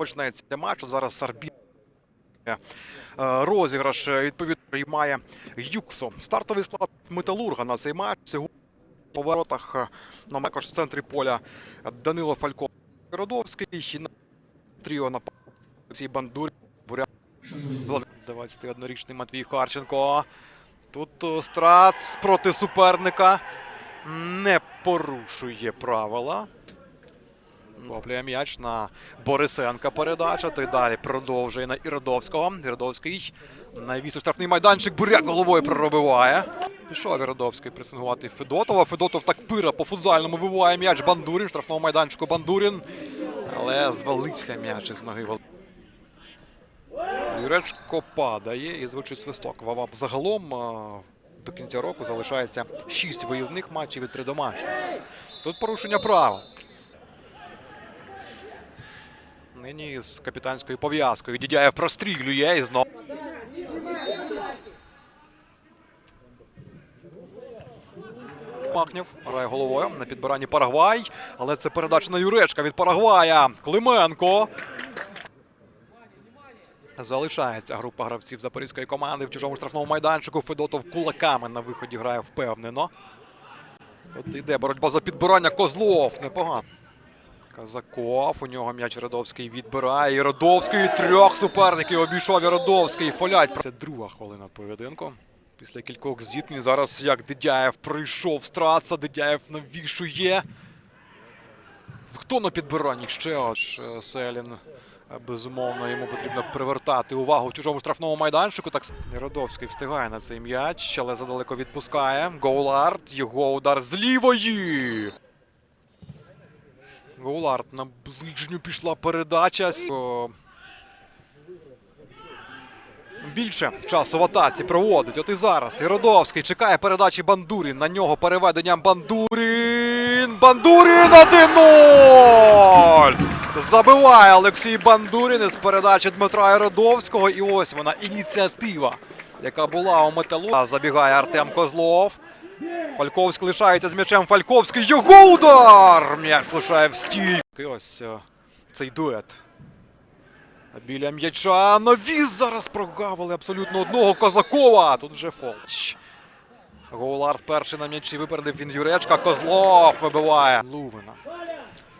розпочнеться матч. Зараз арбітр е, розіграш е, відповідно приймає Юксо. Стартовий склад Металурга на цей матч. Сьогодні в поворотах е, на також в центрі поля Данило Фалько Родовський. І на тріо на цій бандурі Буря 21-річний Матвій Харченко. Тут страт проти суперника не порушує правила. Лоплює м'яч на Борисенка передача. Той далі продовжує на Іродовського. Іродовський навіс у штрафний майданчик. Буряк головою проробиває. Пішов Іродовський пресингувати Федотова. Федотов так пира по футзальному вибиває м'яч Бандурін. Штрафного майданчику Бандурін. Але звалився м'яч із ноги. Юречко падає і звучить свисток. Вава загалом до кінця року залишається 6 виїзних матчів і 3 домашні. Тут порушення права. Нині з капітанською пов'язкою Дідяєв прострілює і знову. Махнєв грає головою на підбиранні Парагвай, але це передача на Юречка від Парагвая. Клименко. Залишається група гравців запорізької команди в чужому штрафному майданчику. Федотов кулаками на виході грає впевнено. От йде боротьба за підбирання Козлов. Непогано. Казаков. У нього м'яч Радовський відбирає. І Радовський трьох суперників обійшов і Радовський. Фолять. Це друга хвилина поєдинку. Після кількох зіткнень зараз як Дидяєв прийшов страца. Дидяєв навішує. Хто на підбиранні? Ще аж е, Селін. Безумовно, йому потрібно привертати увагу в чужому штрафному майданчику. Так Радовський встигає на цей м'яч, але задалеко відпускає. Гоулард. Його удар з лівої. Гоулард на ближню пішла передача. Більше часу в атаці проводить. От і зараз. Іродовський чекає передачі Бандурін. На нього переведенням Бандурін. Бандурін 1-0! Забиває Олексій Бандурін із передачі Дмитра Іродовського. І ось вона ініціатива, яка була у металу. Забігає Артем Козлов. Фальковський лишається з м'ячем. Фальковський. Його удар! М'яч лишає в стіль. І ось е, цей дует. Біля м'яча навіс зараз прогавили абсолютно одного Козакова. Тут вже фолч. Гоулард перший на м'ячі випередив він Юречка. Козлов вибиває Лувина.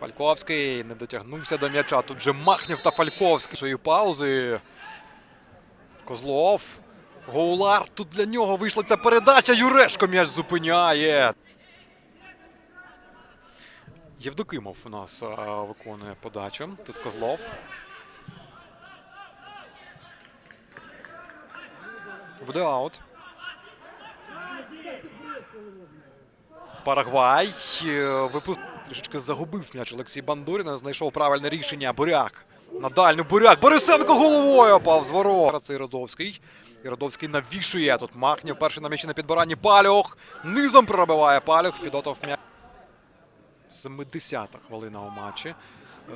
Фальковський не дотягнувся до м'яча. Тут же Махнєв та Фальковський. Шої паузи. Козлов. Гоулард. Тут для нього вийшла ця передача. Юрешко м'яч зупиняє. Євдокимов у нас а, виконує подачу. Тут Козлов. Буде аут. Парагвай. е, Випуск... Трішечки загубив м'яч Олексій Бандурін. Знайшов правильне рішення. Буряк. На дальню Буряк. Борисенко головою опав з ворот. Це Іродовський. Іродовський навішує. Тут Махнів. Перший на м'ячі на підбиранні. Пальох. Низом пробиває Пальох. Фідотов м'яч. 70-та хвилина у матчі.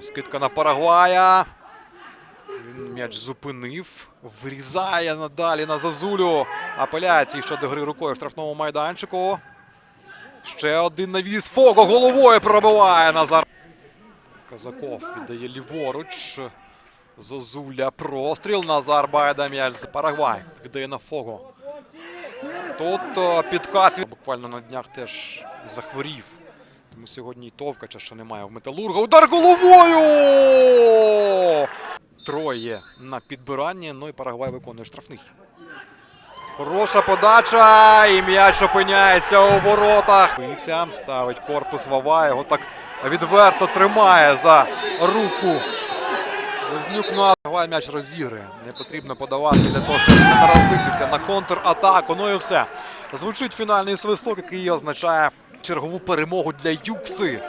Скидка на Парагвая. Він м'яч зупинив, вирізає надалі на Зазулю. Апеляції щодо гри рукою в штрафному майданчику. Ще один навіс. Фого головою пробиває Назар. Казаков віддає ліворуч. Зозуля простріл. Назар Байда м'яч з Парагвай. Віддає на Фого. Тут підкат. Буквально на днях теж захворів. Тому сьогодні і Товкача ще немає в Металурга. Удар головою! Троє на підбиранні. Ну і Парагвай виконує штрафний. Хороша подача. І м'яч опиняється у воротах. Вився, ставить корпус Вава. Його так відверто тримає за руку. Вознюк, ну а Парагвай м'яч розігрує. Не потрібно подавати для того, щоб не наразитися на контратаку. Ну і все. Звучить фінальний свисток, який означає чергову перемогу для Юкси.